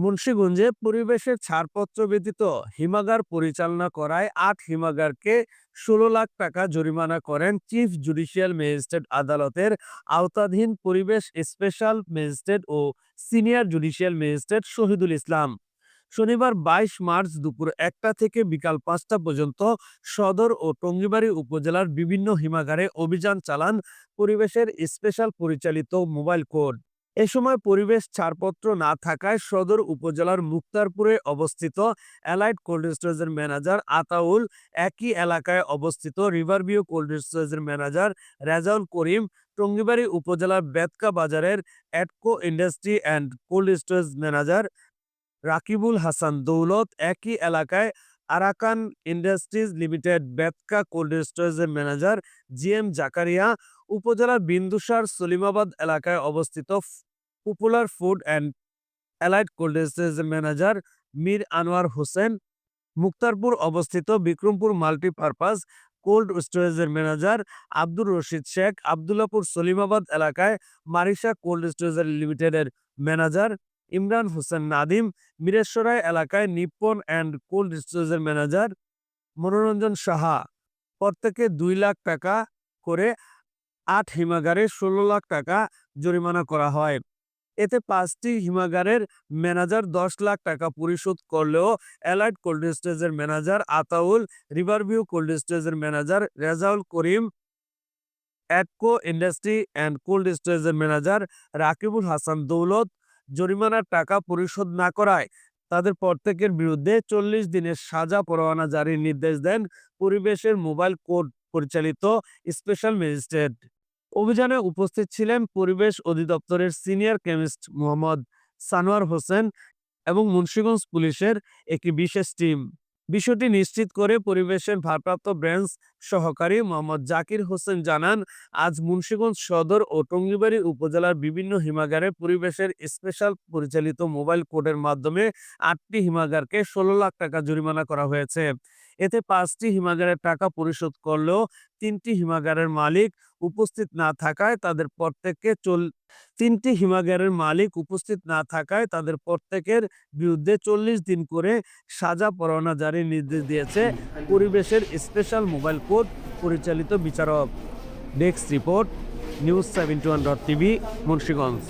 মুন্সিগঞ্জে পরিবেশের ছাড়পত্র ব্যতীত হিমাগার পরিচালনা করায় আট হিমাগারকে ষোলো লাখ টাকা জরিমানা করেন চিফ জুডিশিয়াল ম্যাজিস্ট্রেট আদালতের আওতাধীন পরিবেশ স্পেশাল ম্যাজিস্ট্রেট ও senior judicial magistrate Shahidul Islam. শনিবার বাইশ মার্চ দুপুর একটা থেকে বিকাল পাঁচটা পর্যন্ত সদর ও টঙ্গিবাড়ি উপজেলার বিভিন্ন হিমাগারে অভিযান চালান পরিবেশের স্পেশাল পরিচালিত মোবাইল কোড। এ সময় পরিবেশ ছাড়পত্র না থাকায় সদর উপজেলার মুক্তারপুরে অবস্থিত অ্যালাইড কোল্ড স্টোরেজের ম্যানেজার আতাউল একই এলাকায় অবস্থিত রিভারভিউ কোল্ড স্টোরেজের ম্যানেজার রেজাউল করিম টঙ্গিবাড়ি উপজেলার বেতকা বাজারের Atco industry and cold storage manager Rakibul Hasan Daulat একই এলাকায় Arakan industries limited Betka cold স্টোরেজের ম্যানেজার জি এম জাকারিয়া উপজেলার বিন্দুসার সলিমাবাদ এলাকায় অবস্থিত popular food and allied cold স্টোরেজের ম্যানেজার মীর আনোয়ার হোসেন মুক্তারপুর অবস্থিত বিক্রমপুর মাল্টিপারপাস কোল্ড স্টোরেজের ম্যানেজার আব্দুর রশিদ শেখ আবদুল্লাপুর সলিমাবাদ এলাকায় মারিশা কোল্ড স্টোরেজের লিমিটেডের ম্যানেজার ইমরান হোসেন নাদিম মিরেশ্বরাই এলাকায় নিপ্পন অ্যান্ড কোল্ড স্টোরেজের ম্যানেজার মনোরঞ্জন সাহা প্রত্যেকে দুই লাখ টাকা করে আট হিমাগারে ষোলো লাখ টাকা জরিমানা করা হয়। এতে পাঁচটি হিমাগারের ম্যানেজার দশ লাখ টাকা পরিশোধ করলেও অ্যালার্ট কোল্ড স্টোরেজের ম্যানেজার আতাউল, রিভারভিউ কোল্ড স্টোরেজের manager Rezaul Karim Atco industry and cold স্টোরেজের ম্যানেজার রাকিবুল হাসান দৌলত জরিমানার টাকা পরিশোধ না করায় তাদের প্রত্যেকের বিরুদ্ধে চল্লিশ দিনের সাজা পরোয়ানা জারির নির্দেশ দেন পরিবেশের মোবাইল কোড পরিচালিত স্পেশাল ম্যাজিস্ট্রেট। অভিযানে উপস্থিত ছিলেন পরিবেশ অধিদপ্তরের সিনিয়র কেমিস্ট মোহাম্মদ সানোয়ার হোসেন এবং মুন্সিগঞ্জ পুলিশের একটি বিশেষ টিম। বিষয়টি নিশ্চিত করে পরিবেশের ভারপ্রাপ্ত ব্রাঞ্চ সহকারী মোহাম্মদ জাকির হোসেন জানান, আজ মুন্সীগঞ্জ সদর ও টঙ্গিবাড়ি উপজেলার বিভিন্ন হিমাগারে পরিবেশের স্পেশাল পরিচালিত মোবাইল কোডের মাধ্যমে আটটি হিমাগারকে ষোলো লাখ টাকা জরিমানা করা হয়েছে। এতে পাঁচটি হিমাগারের টাকা পরিশোধ করলেও তিনটি হিমাগারের মালিক উপস্থিত না থাকায় তাদের প্রত্যেককে চল তিনটি হিমাগারের মালিক উপস্থিত না থাকায় তাদের প্রত্যেকের বিরুদ্ধে চল্লিশ দিন করে সাজা পরোয়ানা জারির নির্দেশ দিয়েছে পরিবেশের স্পেশাল মোবাইল কোর্ট পরিচালিত বিচারক। Desk report news seventy one dot TV Munshiganj